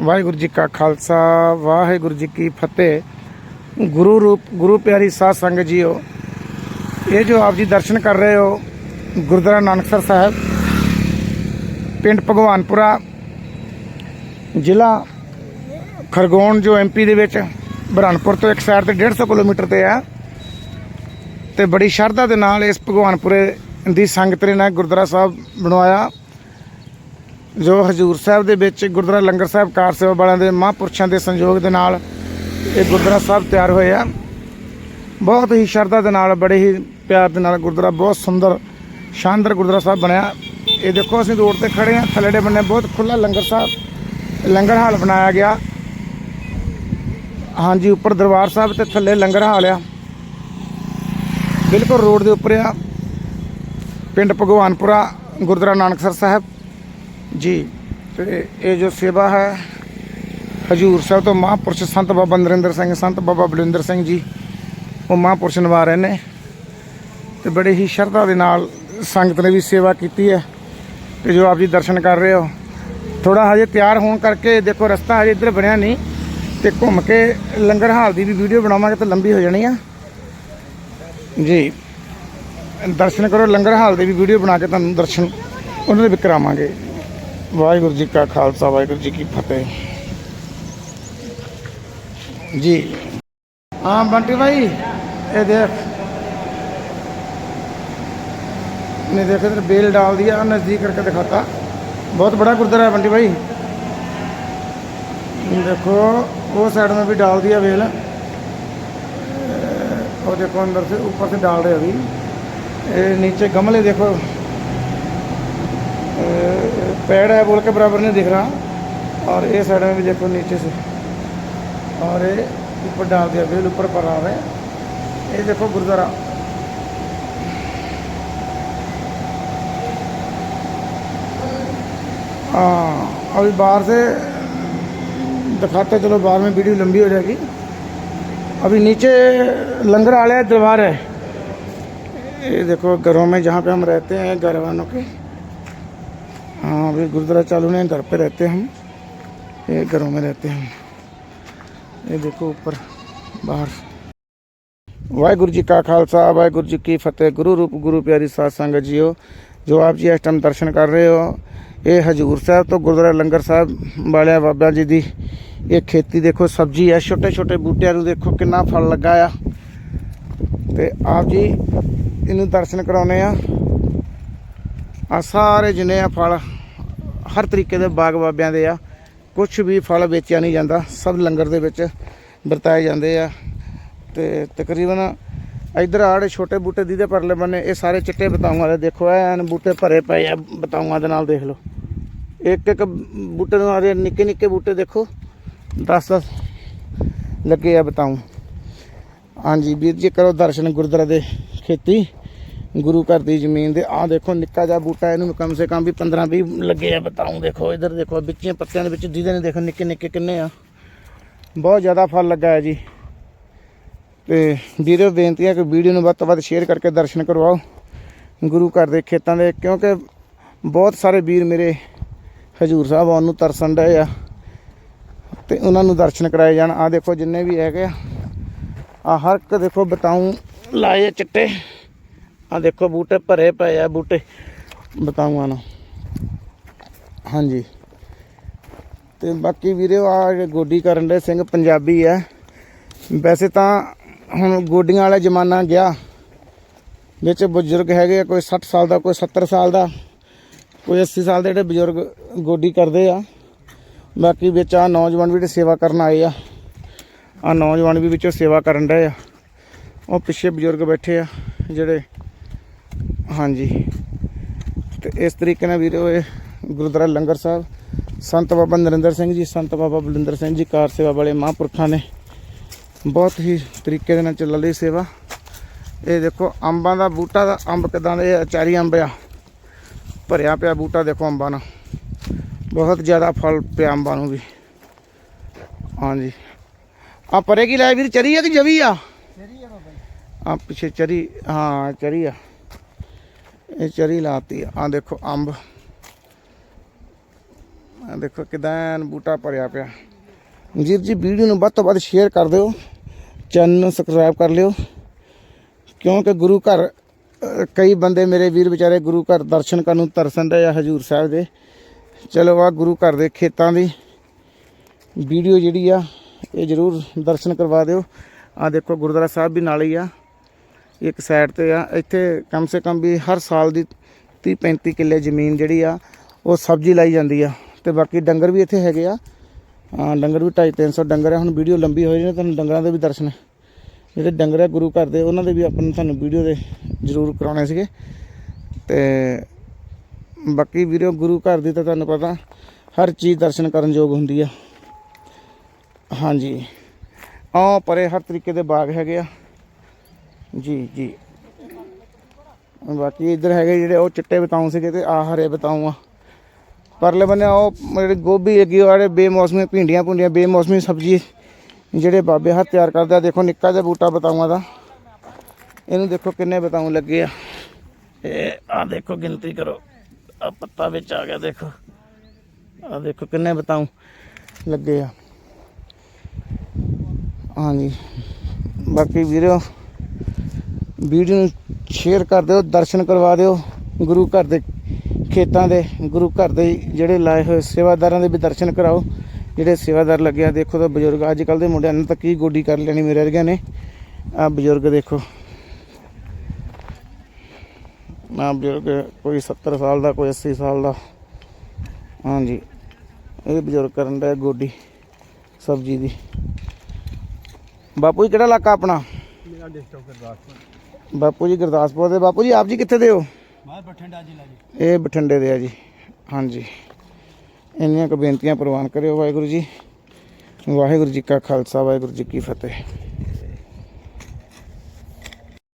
ਵਾਹਿਗੁਰੂ ਜੀ ਕਾ ਖਾਲਸਾ, ਵਾਹਿਗੁਰੂ ਜੀ ਕੀ ਫਤਿਹ। ਗੁਰੂ ਰੂਪ, ਗੁਰੂ ਪਿਆਰੀ ਸਾਧ ਸੰਗਤ ਜੀਓ, ਇਹ ਜੋ ਆਪ ਜੀ ਦਰਸ਼ਨ ਕਰ ਰਹੇ ਹੋ, ਗੁਰਦੁਆਰਾ ਨਾਨਕਸਰ ਸਾਹਿਬ, ਪਿੰਡ ਭਗਵਾਨਪੁਰਾ, ਜ਼ਿਲ੍ਹਾ ਖਰਗੋਣ, ਜੋ ਐਮਪੀ ਦੇ ਵਿੱਚ ਬ੍ਰਹਨਪੁਰ ਤੋਂ ਇੱਕ ਸਾਈਡ ਤੇ 150 ਕਿਲੋਮੀਟਰ ਤੇ ਆ, ਤੇ ਬੜੀ ਸ਼ਰਧਾ ਦੇ ਨਾਲ ਇਸ ਭਗਵਾਨਪੁਰੇ ਦੀ ਸੰਗਤ ਨੇ ਨਾ ਗੁਰਦੁਆਰਾ ਸਾਹਿਬ ਬਣਵਾਇਆ। ਜੋ ਹਜੂਰ ਸਾਹਿਬ ਦੇ ਵਿੱਚ ਗੁਰਦੁਆਰਾ ਲੰਗਰ ਸਾਹਿਬ ਕਾਰ ਸੇਵਾ ਵਾਲਿਆਂ ਦੇ ਮਹਾਂਪੁਰਸ਼ਾਂ ਦੇ ਸੰਯੋਗ ਦੇ ਨਾਲ ਇਹ ਗੁਰਦੁਆਰਾ ਸਾਹਿਬ ਤਿਆਰ ਹੋਇਆ। ਬਹੁਤ ਹੀ ਸ਼ਰਧਾ ਦੇ ਨਾਲ, ਬੜੇ ਹੀ ਪਿਆਰ ਦੇ ਨਾਲ ਗੁਰਦੁਆਰਾ, ਬਹੁਤ ਸੁੰਦਰ, ਸ਼ਾਨਦਾਰ ਗੁਰਦੁਆਰਾ ਸਾਹਿਬ ਬਣਿਆ। ਇਹ ਦੇਖੋ, ਅਸੀਂ ਰੋਡ ਤੇ ਖੜੇ ਹਾਂ, ਥੱਲੜੇ ਬੰਨੇ ਬਹੁਤ ਖੁੱਲਾ ਲੰਗਰ ਸਾਹਿਬ, ਲੰਗਰ ਹਾਲ ਬਣਾਇਆ ਗਿਆ। ਹਾਂਜੀ, ਉੱਪਰ ਦਰਬਾਰ ਸਾਹਿਬ ਤੇ ਥੱਲੇ ਲੰਗਰ ਹਾਲ ਆ। ਬਿਲਕੁਲ ਰੋਡ ਦੇ ਉੱਪਰ ਆ। ਪਿੰਡ ਭਗਵਾਨਪੁਰਾ, ਗੁਰਦੁਆਰਾ ਨਾਨਕਸਰ ਸਾਹਿਬ। ਜੀ। ਤੇ ਇਹ ਜੋ ਸੇਵਾ ਹੈ, ਹਜੂਰ ਸਾਹਿਬ ਤੋਂ ਮਹਾਂਪੁਰਸ਼ ਸੰਤ ਬਾਬਾ ਨਰਿੰਦਰ ਸਿੰਘ, ਸੰਤ ਬਾਬਾ ਬਲਵਿੰਦਰ ਸਿੰਘ ਜੀ, ਉਹ ਮਹਾਂਪੁਰਸ਼ ਨਿਭਾ ਰਹੇ ਨੇ। ਤੇ ਬੜੇ ਹੀ ਸ਼ਰਧਾ ਦੇ ਨਾਲ ਸੰਗਤ ਨੇ ਵੀ ਸੇਵਾ ਕੀਤੀ ਹੈ। ਤੇ ਜੋ ਆਪ ਜੀ ਦਰਸ਼ਨ ਕਰ ਰਹੇ ਹੋ ਥੋੜਾ ਹਜੇ ਤਿਆਰ ਹੋਣ ਕਰਕੇ ਦੇਖੋ ਰਸਤਾ ਹਜੇ ਇੱਧਰ ਬਣਿਆ ਨਹੀਂ। ਤੇ ਘੁੰਮ ਕੇ ਲੰਗਰ ਹਾਲ ਦੀ ਵੀ ਵੀਡੀਓ ਬਣਾਵਾਂਗੇ ਤਾਂ ਲੰਬੀ ਹੋ ਜਾਣੀ ਆ। ਜੀ। ਦਰਸ਼ਨ ਕਰੋ, ਲੰਗਰ ਹਾਲ ਦੇ ਵੀ ਵੀਡੀਓ ਬਣਾ ਕੇ ਤੁਹਾਨੂੰ ਦਰਸ਼ਨ ਉਹਨਾਂ ਦੇ ਵੀ ਕਰਾਵਾਂਗੇ। ਵਾਹਿਗੁਰੂ ਜੀ ਕਾ ਖਾਲਸਾ ਵਾਹਿਗੁਰੂ ਜੀ ਕੀ ਫਤਿਹ ਜੀ हाँ बंटी भाई ये देख ने देख इधर बेल डाल दिया नज़दीक करके दिखाता बहुत बड़ा गुरुद्वारा है बंटी भाई देखो वो साइड में भी डाल दिया बेल और देखो अंदर से ऊपर से डाल रहे अभी ये नीचे गमले देखो ए, पेड़ है, बोल के बराबर नहीं दिख रहा। और ये साइड में भी देखो, नीचे से। और ये ऊपर डाल दिया, बेल ऊपर पर आ रहे हैं। ये देखो, गुरुद्वारा। हाँ अभी बाहर से दिखाते चलो बाहर में वीडियो लंबी हो जाएगी। अभी नीचे लंगर आलिया दरबार है। ये देखो, घरों में जहाँ पे हम रहते हैं घर वालों के। हाँ अभी गुरुद्वारा चालू नहीं घर पे रहते हैं हम ये घरों में रहते हैं हम ਇਹ ਦੇਖੋ ਉੱਪਰ ਬਾਹਰ ਵਾਹਿਗੁਰੂ ਜੀ ਕਾ ਖਾਲਸਾ ਵਾਹਿਗੁਰੂ ਜੀ ਕੀ ਫਤਿਹ ਗੁਰੂ ਰੂਪ ਗੁਰੂ ਪਿਆਰੀ ਸਾਧ ਸੰਗਤ ਜੀਓ ਜੋ ਆਪ ਜੀ ਇਸ ਟਾਈਮ ਦਰਸ਼ਨ ਕਰ ਰਹੇ ਹੋ ਇਹ ਹਜੂਰ ਸਾਹਿਬ ਤੋਂ ਗੁਰਦੁਆਰਾ ਲੰਗਰ ਸਾਹਿਬ ਵਾਲਿਆਂ ਬਾਬਾ ਜੀ ਦੀ ਇਹ ਖੇਤੀ ਦੇਖੋ ਸਬਜ਼ੀ ਹੈ ਛੋਟੇ ਛੋਟੇ ਬੂਟਿਆਂ ਨੂੰ ਦੇਖੋ ਕਿੰਨਾ ਫਲ ਲੱਗਾ ਆ ਤੇ ਆਪ ਜੀ ਇਹਨੂੰ ਦਰਸ਼ਨ ਕਰਾਉਨੇ ਆ ਆ ਸਾਰੇ ਜਿੰਨੇ ਆ ਫਲ ਹਰ ਤਰੀਕੇ ਦੇ ਬਾਗ ਬਾਬਿਆਂ ਦੇ ਆ। ਕੁਝ ਵੀ ਫਲ ਵੇਚਿਆ ਨਹੀਂ ਜਾਂਦਾ। ਸਭ ਲੰਗਰ ਦੇ ਵਿੱਚ ਵਰਤਾਏ ਜਾਂਦੇ ਆ। ਤੇ ਤਕਰੀਬਨ ਇਧਰ ਆੜੇ ਛੋਟੇ ਬੂਟੇ ਦੀ ਦੇ ਪਰਲੇ ਬੰਨੇ, ਇਹ ਸਾਰੇ ਚਿੱਟੇ ਬਤਾਊਆਂ ਵਾਲੇ ਦੇਖੋ, ਐਨ ਬੂਟੇ ਭਰੇ ਪਏ ਆ ਬਤਾਊਆਂ ਦੇ ਨਾਲ, ਦੇਖ ਲਓ। ਇੱਕ ਇੱਕ ਬੂਟੇ ਨੂੰ ਆਰੇ ਨਿੱਕੇ ਨਿੱਕੇ ਬੂਟੇ ਦੇਖੋ 10 10 ਲੱਗੇ ਆ ਬਤਾਊ। ਹਾਂਜੀ, ਵੀਰ ਜੀ, ਕਰੋ ਦਰਸ਼ਨ ਗੁਰਦੁਆਰਾ ਦੇ ਖੇਤੀ। ਗੁਰੂ ਘਰ ਦੀ ਜ਼ਮੀਨ ਦੇ, ਆਹ ਦੇਖੋ ਨਿੱਕਾ ਜਿਹਾ ਬੂਟਾ, ਇਹਨੂੰ ਕਮ ਸੇ ਕਮ ਵੀ 15 20 ਲੱਗੇ ਆ ਬਤਾਉਂ ਦੇਖੋ, ਇਧਰ ਦੇਖੋ, ਵਿੱਚੀਆਂ ਪੱਤਿਆਂ ਦੇ ਵਿੱਚ ਜਿਹਦੇ ਨੇ ਦੇਖੋ ਨਿੱਕੇ ਨਿੱਕੇ ਕਿੰਨੇ ਆ। ਬਹੁਤ ਜ਼ਿਆਦਾ ਫਲ ਲੱਗਾ ਹੈ ਜੀ। ਤੇ ਵੀਡੀਓ ਬੇਨਤੀ ਹੈ ਕਿ ਵੀਡੀਓ ਨੂੰ ਵੱਧ ਤੋਂ ਵੱਧ ਸ਼ੇਅਰ ਕਰਕੇ ਦਰਸ਼ਨ ਕਰਵਾਓ ਗੁਰੂ ਘਰ ਦੇ ਖੇਤਾਂ ਦੇ, ਕਿਉਂਕਿ ਬਹੁਤ ਸਾਰੇ ਵੀਰ ਮੇਰੇ ਹਜੂਰ ਸਾਹਿਬ ਆਉਣ ਨੂੰ ਤਰਸਣ ਰਹੇ ਆ। ਤੇ ਉਹਨਾਂ ਨੂੰ ਦਰਸ਼ਨ ਕਰਾਏ ਜਾਣ। ਆ ਦੇਖੋ ਜਿੰਨੇ ਵੀ ਹੈਗੇ ਆ। ਆ ਹਰ ਇੱਕ ਦੇਖੋ ਬਤਾਉਂ ਲਾਏ ਚਿੱਟੇ। ਆ ਦੇਖੋ ਬੂਟੇ ਭਰੇ ਪਏ ਆ, ਬੂਟੇ ਬਤਾਊਆਂ ਨਾਲ ਹਾਂਜੀ। ਤੇ ਬਾਕੀ ਵੀਰੇ ਆ ਜਿਹੜੇ ਗੋਡੀ ਕਰਨ ਦੇ ਸਿੰਘ ਪੰਜਾਬੀ ਆ। ਵੈਸੇ ਤਾਂ ਹੁਣ ਗੋਡੀਆਂ ਵਾਲਾ ਜ਼ਮਾਨਾ ਗਿਆ। ਵਿੱਚ ਬਜ਼ੁਰਗ ਹੈਗੇ ਆ, ਕੋਈ 60 ਸਾਲ ਦਾ, ਕੋਈ 70 ਸਾਲ ਦਾ, ਕੋਈ 80 ਸਾਲ ਦੇ ਜਿਹੜੇ ਬਜ਼ੁਰਗ ਗੋਡੀ ਕਰਦੇ ਆ। ਬਾਕੀ ਵਿੱਚ ਆ ਨੌਜਵਾਨ ਵੀ ਜਿਹੜੇ ਸੇਵਾ ਕਰਨ ਆਏ ਆ। ਆ ਨੌਜਵਾਨ ਵੀ ਵਿੱਚੋਂ ਸੇਵਾ ਕਰਨ ਰਹੇ ਆ। ਉਹ ਪਿੱਛੇ ਬਜ਼ੁਰਗ ਬੈਠੇ ਆ ਜਿਹੜੇ ਹਾਂਜੀ। ਤੇ ਇਸ ਤਰੀਕੇ ਨਾਲ ਵੀਰੋ ਇਹ ਗੁਰਦੁਆਰਾ ਲੰਗਰ ਸਾਹਿਬ ਸੰਤ ਬਾਬਾ ਨਰਿੰਦਰ ਸਿੰਘ ਜੀ ਸੰਤ ਬਾਬਾ ਬਲਿੰਦਰ ਸਿੰਘ ਜੀ ਕਾਰ ਸੇਵਾ ਵਾਲੇ ਮਹਾਂਪੁਰਖਾਂ ਨੇ ਬਹੁਤ ਹੀ ਤਰੀਕੇ ਦੇ ਨਾਲ ਚੱਲ ਰਹੀ ਸੇਵਾ। ਇਹ ਦੇਖੋ ਅੰਬਾਂ ਦਾ ਬੂਟਾ ਦਾ ਅੰਬ ਕਿਦਾਂ ਦੇ ਆ, ਚਾਰੀ ਅੰਬ ਆ। ਭਰਿਆ ਪਿਆ ਬੂਟਾ ਦੇਖੋ ਅੰਬਾਂ ਨਾਲ। ਬਹੁਤ ਜ਼ਿਆਦਾ ਫਲ ਪਿਆ ਅੰਬਾਂ ਨੂੰ ਵੀ। ਹਾਂਜੀ। ਆ ਪਰੇ ਕੀ ਲਾਇਆ ਵੀਰ? ਚਰੀ ਆ ਕਿ ਜਵੀ ਆ? ਆ ਪਿੱਛੇ ਚਰੀ ਹਾਂ ਚਰੀ ਆ। ਇਹ ਚਰੀ ਲਾਤੀ ਆ। ਆਹ ਦੇਖੋ ਅੰਬ। ਆਹ ਦੇਖੋ ਕਿਦਾਂ ਬੂਟਾ ਭਰਿਆ ਪਿਆ। ਵੀਰ ਜੀ, ਵੀਡੀਓ ਨੂੰ ਵੱਧ ਤੋਂ ਵੱਧ ਸ਼ੇਅਰ ਕਰ ਦਿਓ। ਚੈਨਲ ਨੂੰ ਸਬਸਕ੍ਰਾਈਬ ਕਰ ਲਿਓ। ਕਿਉਂਕਿ ਗੁਰੂ ਘਰ ਕਈ ਬੰਦੇ ਮੇਰੇ ਵੀਰ ਵਿਚਾਰੇ ਗੁਰੂ ਘਰ ਦਰਸ਼ਨ ਕਰਨ ਨੂੰ ਤਰਸਨ ਰਹੇ ਆ ਹਜੂਰ ਸਾਹਿਬ ਦੇ। ਚਲੋ ਆ ਗੁਰੂ ਘਰ ਦੇ ਖੇਤਾਂ ਦੀ ਵੀਡੀਓ ਜਿਹੜੀ ਆ, ਇਹ ਜ਼ਰੂਰ ਦਰਸ਼ਨ ਕਰਵਾ ਦਿਓ। ਆ ਦੇਖੋ ਗੁਰਦੁਆਰਾ ਸਾਹਿਬ ਵੀ ਨਾਲ ਹੀ ਆ। ਇੱਕ ਸਾਈਡ ਤੇ ਆ, ਇੱਥੇ ਕਮ ਸੇ ਕਮ ਵੀ ਹਰ ਸਾਲ ਦੀ 30 35 ਕਿੱਲੇ ਜ਼ਮੀਨ ਜਿਹੜੀ ਆ, ਉਹ ਸਬਜ਼ੀ ਲਾਈ ਜਾਂਦੀ ਆ। ਤੇ ਬਾਕੀ ਡੰਗਰ ਵੀ ਇੱਥੇ ਹੈਗੇ ਆ। ਡੰਗਰ ਵੀ 250 300 ਡੰਗਰ ਆ। ਹੁਣ ਵੀਡੀਓ ਲੰਬੀ ਹੋ ਜਾਣੀ ਤੁਹਾਨੂੰ ਡੰਗਰਾਂ ਦੇ ਵੀ ਦਰਸ਼ਨ ਜਿਹੜੇ ਡੰਗਰ ਆ, ਗੁਰੂ ਘਰ ਦੇ, ਉਹਨਾਂ ਦੇ ਵੀ ਆਪਾਂ ਨੂੰ ਤੁਹਾਨੂੰ ਵੀਡੀਓ ਦੇ ਜ਼ਰੂਰ ਕਰਾਉਣੇ ਸੀਗੇ। ਤੇ ਬਾਕੀ ਵੀਡੀਓ ਗੁਰੂ ਘਰ ਦੀ ਤਾਂ ਤੁਹਾਨੂੰ ਪਤਾ, ਹਰ ਚੀਜ਼ ਦਰਸ਼ਨ ਕਰਨ ਯੋਗ ਹੁੰਦੀ ਆ। ਹਾਂਜੀ। ਆ ਪਰੇ ਹਰ ਤਰੀਕੇ ਦੇ ਬਾਗ ਹੈਗੇ ਆ। ਜੀ ਜੀ। ਬਾਕੀ ਇੱਧਰ ਹੈਗੇ ਜਿਹੜੇ ਉਹ ਚਿੱਟੇ ਬਤਾਉ ਸੀਗੇ ਤੇ ਆ ਹਰੇ ਬਤਾਉ ਆ। ਪਰਲੇ ਬੰਨੇ ਉਹ ਜਿਹੜੇ ਗੋਭੀ ਲੱਗੀ ਉਹ ਜਿਹੜੇ ਬੇਮੌਸਮੀ ਭਿੰਡੀਆਂ ਭੁੰਡੀਆਂ, ਬੇਮੌਸਮੀ ਸਬਜ਼ੀ ਜਿਹੜੇ ਬਾਬੇ ਹੱਥ ਤਿਆਰ ਕਰਦੇ ਆ, ਦੇਖੋ ਨਿੱਕਾ ਜਿਹਾ ਬੂਟਾ ਬਤਾਊਆਂ ਦਾ। ਇਹਨੂੰ ਦੇਖੋ ਕਿੰਨੇ ਬਤਾਉ ਲੱਗੇ ਆ। ਇਹ ਆ ਦੇਖੋ ਗਿਣਤੀ ਕਰੋ। ਆ ਪੱਤਾ ਵਿੱਚ ਆ ਗਿਆ, ਦੇਖੋ। ਆ ਦੇਖੋ ਕਿੰਨੇ ਬਤਾਉ ਲੱਗੇ ਆ। ਹਾਂਜੀ। ਬਾਕੀ ਵੀਰੋ ਵੀਡੀਓ ਨੂੰ ਸ਼ੇਅਰ ਕਰ ਦਿਓ, ਦਰਸ਼ਨ ਕਰਵਾ ਦਿਓ ਗੁਰੂ ਘਰ ਦੇ ਖੇਤਾਂ ਦੇ, ਗੁਰੂ ਘਰ ਦੇ ਜਿਹੜੇ ਲਾਏ ਹੋਏ ਸੇਵਾਦਾਰਾਂ ਦੇ ਵੀ ਦਰਸ਼ਨ ਕਰਾਓ। ਜਿਹੜੇ ਸੇਵਾਦਾਰ ਲੱਗਿਆ ਦੇਖੋ ਤਾਂ ਬਜ਼ੁਰਗ ਅੱਜ ਕੱਲ ਦੇ ਮੁੰਡਿਆਂ ਨੇ ਤਾਂ ਕੀ ਗੋਡੀ ਕਰ ਲੈਣੀ ਮੇਰੇ ਵਰਗਿਆਂ ਨੇ। ਆ ਬਜ਼ੁਰਗ ਦੇਖੋ। ਆ ਬਜ਼ੁਰਗ, ਕੋਈ 70 ਸਾਲ ਦਾ, ਕੋਈ 80 ਸਾਲ ਦਾ। ਹਾਂਜੀ, ਇਹ ਬਜ਼ੁਰਗ ਕਰਨ ਦਾ ਗੋਡੀ, ਸਬਜ਼ੀ ਦੀ। ਬਾਪੂ ਜੀ, ਕਿਹੜਾ ਇਲਾਕਾ ਆਪਣਾ? ਮੇਰਾ ਡਿਸਟ੍ਰਿਕਟ ਗੁਰਦਾਸਪੁਰ। ਬਾਪੂ ਜੀ ਗੁਰਦਾਸਪੁਰ ਦੇ। ਬਾਪੂ ਜੀ ਆਪ ਜੀ ਕਿੱਥੇ ਦੇ ਹੋ? ਮੈਂ ਬਠਿੰਡਾ ਜ਼ਿਲ੍ਹਾ ਜੀ। ਇਹ ਬਠਿੰਡੇ ਦੇ ਆ ਜੀ। ਹਾਂਜੀ। ਇੰਨੀਆਂ ਕੁ ਬੇਨਤੀਆਂ ਪ੍ਰਵਾਨ ਕਰਿਓ ਵਾਹਿਗੁਰੂ ਜੀ। ਵਾਹਿਗੁਰੂ ਜੀ ਕਾ ਖਾਲਸਾ ਵਾਹਿਗੁਰੂ ਜੀ ਕੀ ਫਤਿਹ।